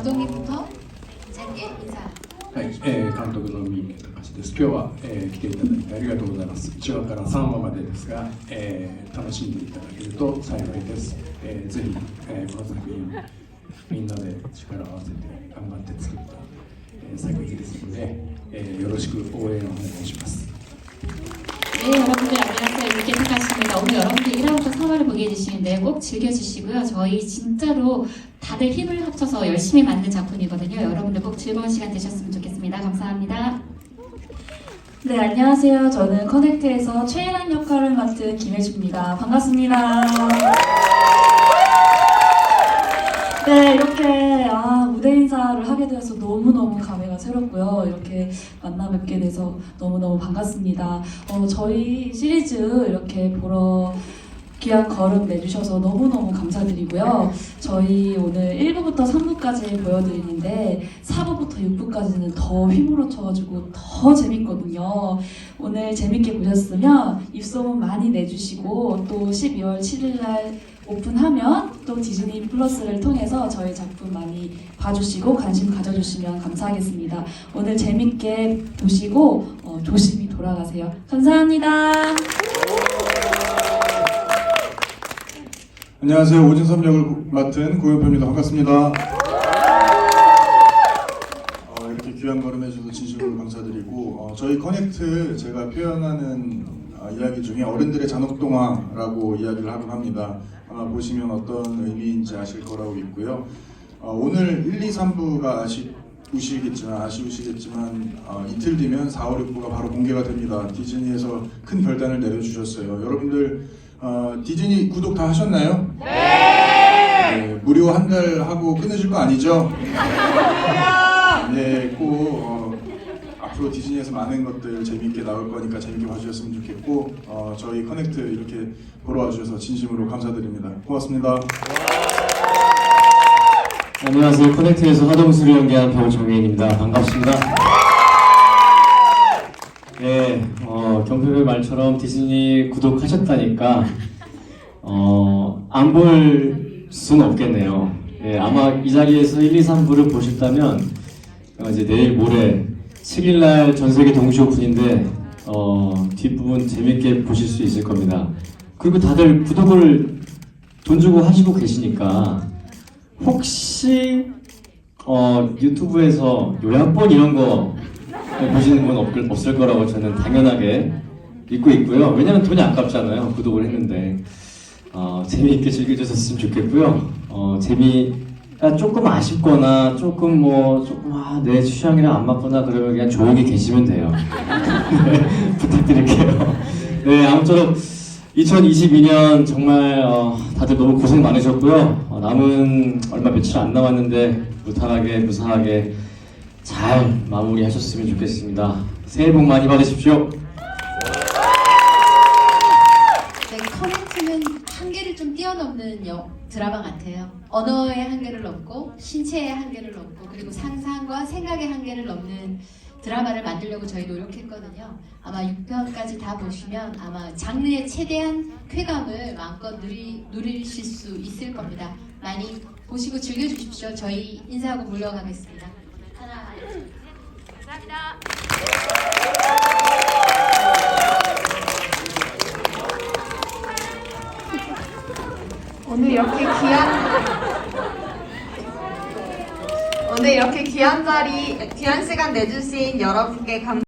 はい、えー、監督の三池隆です。今日は、えー、来ていただいてありがとうございます。1話から3話までですが、えー、楽しんでいただけると幸いです。えー、ぜひ、えー、この作品、みんなで力を合わせて頑張って作った、えー、作品ですので、えー、よろしく応援をお願いします。 네, 여러분들 안녕하세 요. 이렇게 생각하십니 다. 오늘 여러 들 1화부터 4화를 보게 해주시는데 꼭 즐겨주시고요. 저희 진짜로 다들 힘을 합쳐서 열심히 만든 작품이거든요. 여러분들 꼭 즐거운 시간 되셨으면 좋겠습니다. 감사합니다. 네, 안녕하세요. 저는 커넥트에서 최애란 역할을 맡은 김혜주입니다. 반갑습니다. 네, 이렇게 아, 무대 인사를 하게 되어서 너무너무 감회가 새롭고요. 이렇게 만나 뵙게 돼서 너무너무 반갑습니다. 어, 저희 시리즈 이렇게 보러 귀한 걸음 내주셔서 너무너무 감사드리고요. 저희 오늘 1부부터 3부까지 보여드리는데 4부부터 6부까지는 더 휘몰아 쳐가지고 더 재밌거든요. 오늘 재밌게 보셨으면 입소문 많이 내주시고 또 12월 7일날 오픈하면 또 디즈니 플러스를 통해서 저희 작품 많이 봐주시고 관심 가져주시면 감사하겠습니다. 오늘 재밌게 보시고 어, 조심히 돌아가세요. 감사합니다. 안녕하세요. 오진섭 역을 맡은 고현표입니다. 반갑습니다. 어, 이렇게 귀한 걸음 해주셔서 진심으로 감사드리고 어, 저희 커넥트 제가 표현하는 어, 이야기 중에 어른들의 잔혹동화라고 이야기를 하곤 합니다. 아마 보시면 어떤 의미인지 아실 거라고 믿고요. 어, 오늘 1, 2, 3부가 아쉬우시겠지만 아쉬우시겠지만 어, 이틀 뒤면 4, 5, 6부가 바로 공개가 됩니다. 디즈니에서 큰 결단을 내려주셨어요. 여러분들 어, 디즈니 구독 다 하셨나요? 네. 무료 한 달 하고 끊으실 거 아니죠? 네, 꼭 어, 앞으로 디즈니에서 많은 것들 재미있게 나올 거니까 재밌게 봐주셨으면 좋겠고 어, 저희 커넥트 이렇게 보러 와주셔서 진심으로 감사드립니다. 고맙습니다. 안녕하세요. 커넥트에서 화동수를 연기한 배우 정혜인입니다. 반갑습니다. 네, 어, 경표의 말처럼 디즈니 구독하셨다니까 어, 안 볼 수는 없겠네요. 예, 아마 이 자리에서 1, 2, 3부를 보셨다면 어, 이제 내일 모레 7일날 전 세계 동시 오픈인데 어, 뒷부분 재밌게 보실 수 있을 겁니다. 그리고 다들 구독을 돈 주고 하시고 계시니까 혹시 어, 유튜브에서 요약본 이런 거 보시는 분 없, 없을 거라고 저는 당연하게 믿고 있고요. 왜냐면 돈이 아깝잖아요. 구독을 했는데 어, 재미있게 즐겨주셨으면 좋겠고요. 어, 재미가 조금 아쉽거나 조금 뭐 조금 아, 내 취향이랑 안 맞거나 그러면 그냥 조용히 계시면 돼요. 네, 부탁드릴게요. 네, 아무쪼록 2022년 정말 어, 다들 너무 고생 많으셨고요. 어, 남은 얼마 며칠 안 남았는데 무탈하게 무사하게 잘 마무리하셨으면 좋겠습니다. 새해 복 많이 받으십시오. 네, 커넥트는 한계를 좀 뛰어넘는 여, 드라마 같아요. 언어의 한계를 넘고 신체의 한계를 넘고 그리고 상상과 생각의 한계를 넘는 드라마를 만들려고 저희 노력했거든요. 아마 6편까지 다 보시면 아마 장르의 최대한 쾌감을 마음껏 누리, 누리실 수 있을 겁니다. 많이 보시고 즐겨주십시오. 저희 인사하고 물러가겠습니다. 감사합니다. 오늘 이렇게 귀한 오늘 이렇게 귀한 자리 귀한 시간 내주신 여러분께 감.